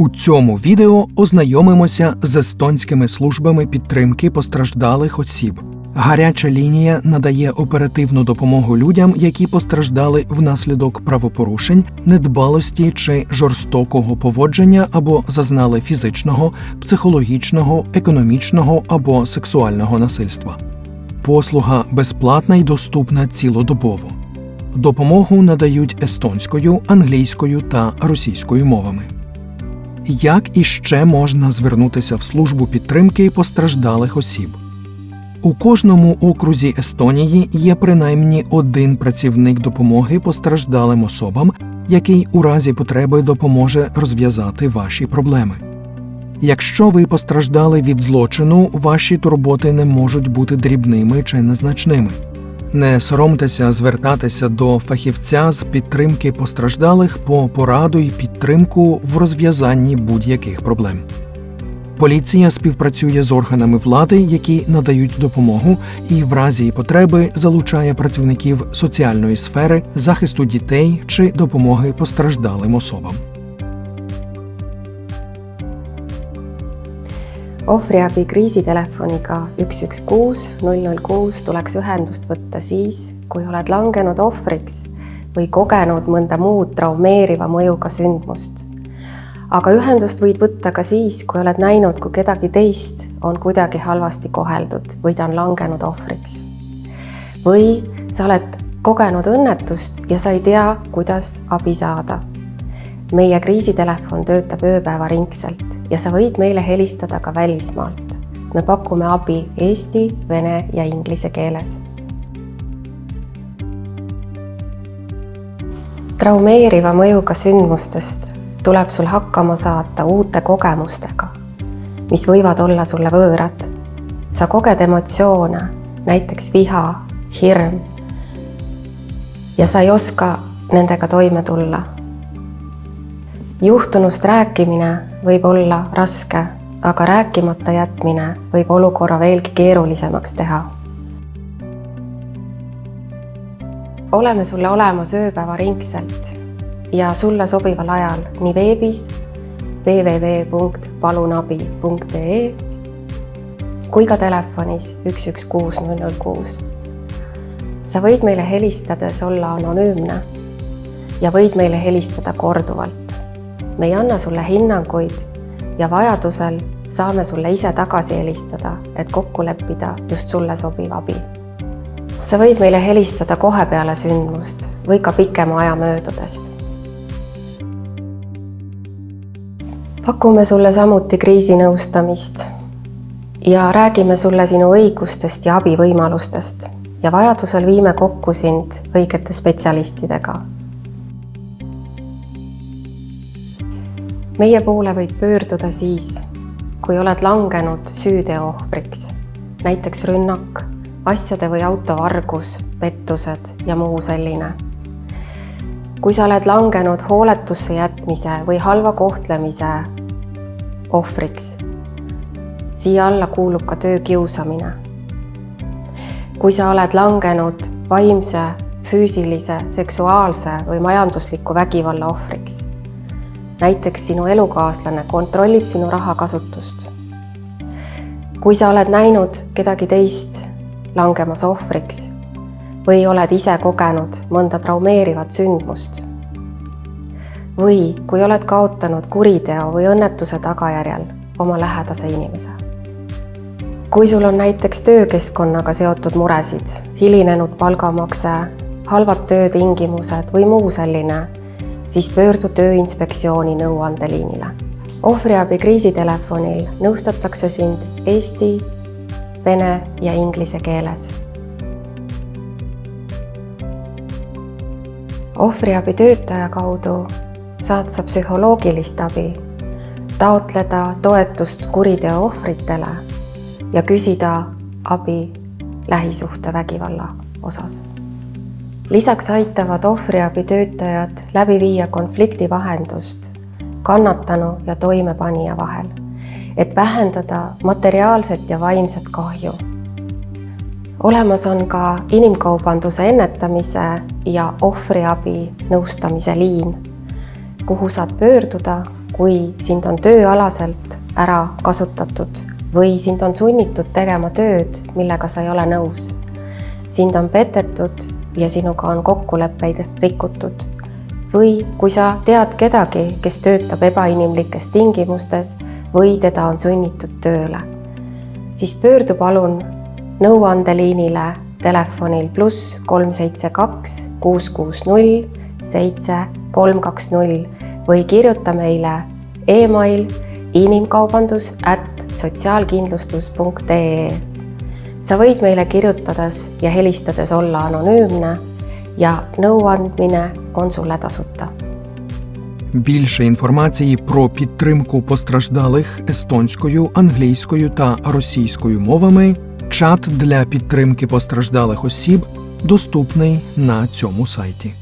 У цьому відео ознайомимося з естонськими службами підтримки постраждалих осіб. Гаряча лінія надає оперативну допомогу людям, які постраждали внаслідок правопорушень, недбалості чи жорстокого поводження або зазнали фізичного, психологічного, економічного або сексуального насильства. Послуга безплатна і доступна цілодобово. Допомогу надають естонською, англійською та російською мовами. Як іще можна звернутися в службу підтримки постраждалих осіб? У кожному окрузі Естонії є принаймні один працівник допомоги постраждалим особам, який у разі потреби допоможе розв'язати ваші проблеми. Якщо ви постраждали від злочину, ваші турботи не можуть бути дрібними чи незначними. Не соромтеся звертатися до фахівця з підтримки постраждалих по пораду і підтримку в розв'язанні будь-яких проблем. Поліція співпрацює з органами влади, які надають допомогу, і в разі потреби залучає працівників соціальної сфери, захисту дітей чи допомоги постраждалим особам. Ohvriabi kriisitelefoniga üks, üks, kuus, null, null, kuus tuleks ühendust võtta siis, kui oled langenud ohvriks või kogenud mõnda muud traumeeriva mõjuga sündmust. aga ühendust võid võtta ka siis, kui oled näinud, kui kedagi teist on kuidagi halvasti koheldud või ta on langenud ohvriks. või sa oled kogenud õnnetust ja sa ei tea, kuidas abi saada meie kriisitelefon töötab ööpäevaringselt ja sa võid meile helistada ka välismaalt. me pakume abi eesti, vene ja inglise keeles. traumeeriva mõjuga sündmustest tuleb sul hakkama saata uute kogemustega, mis võivad olla sulle võõrad. sa koged emotsioone, näiteks viha, hirm. ja sa ei oska nendega toime tulla juhtunust rääkimine võib olla raske, aga rääkimata jätmine võib olukorra veelgi keerulisemaks teha. oleme sulle olemas ööpäevaringselt ja sulle sobival ajal nii veebis www.palunabi.ee kui ka telefonis üks, üks, kuus, null, null, kuus. sa võid meile helistades olla anonüümne ja võid meile helistada korduvalt me ei anna sulle hinnanguid ja vajadusel saame sulle ise tagasi helistada, et kokku leppida just sulle sobiv abi. sa võid meile helistada kohe peale sündmust või ka pikema aja möödudest. pakume sulle samuti kriisinõustamist ja räägime sulle sinu õigustest ja abivõimalustest ja vajadusel viime kokku sind õigete spetsialistidega meie poole võid pöörduda siis, kui oled langenud süüteo ohvriks, näiteks rünnak, asjade või auto vargus, pettused ja muu selline. kui sa oled langenud hooletusse jätmise või halva kohtlemise ohvriks, siia alla kuulub ka töökiusamine. kui sa oled langenud vaimse, füüsilise, seksuaalse või majandusliku vägivalla ohvriks näiteks sinu elukaaslane kontrollib sinu rahakasutust. kui sa oled näinud kedagi teist langemas ohvriks või oled ise kogenud mõnda traumeerivat sündmust. või kui oled kaotanud kuriteo või õnnetuse tagajärjel oma lähedase inimese. kui sul on näiteks töökeskkonnaga seotud muresid, hilinenud palgamakse, halvad töötingimused või muu selline siis pöördu Tööinspektsiooni nõuandeliinile. ohvriabi kriisitelefonil nõustatakse sind eesti, vene ja inglise keeles. ohvriabi töötaja kaudu saad sa psühholoogilist abi, taotleda toetust kuriteo ohvritele ja küsida abi lähisuhtevägivalla osas lisaks aitavad ohvriabitöötajad läbi viia konfliktivahendust kannatanu ja toimepanija vahel, et vähendada materiaalset ja vaimset kahju. olemas on ka inimkaubanduse ennetamise ja ohvriabi nõustamise liin, kuhu saad pöörduda kui sind on tööalaselt ära kasutatud või sind on sunnitud tegema tööd, millega sa ei ole nõus. sind on petetud ja sinuga on kokkuleppeid rikutud. või kui sa tead kedagi, kes töötab ebainimlikes tingimustes või teda on sunnitud tööle, siis pöördu palun nõuandeliinile telefonil pluss kolm seitse kaks kuus kuus null seitse kolm kaks null või kirjuta meile email inimkaubandus at sotsiaalkindlustus.ee. sa võid meile kirjutades ja helistades olla anonüümne ja nõuandmine on sulle tasuta. Більше інформації про підтримку постраждалих естонською, англійською та російською мовами. Чат для підтримки постраждалих осіб доступний на цьому сайті.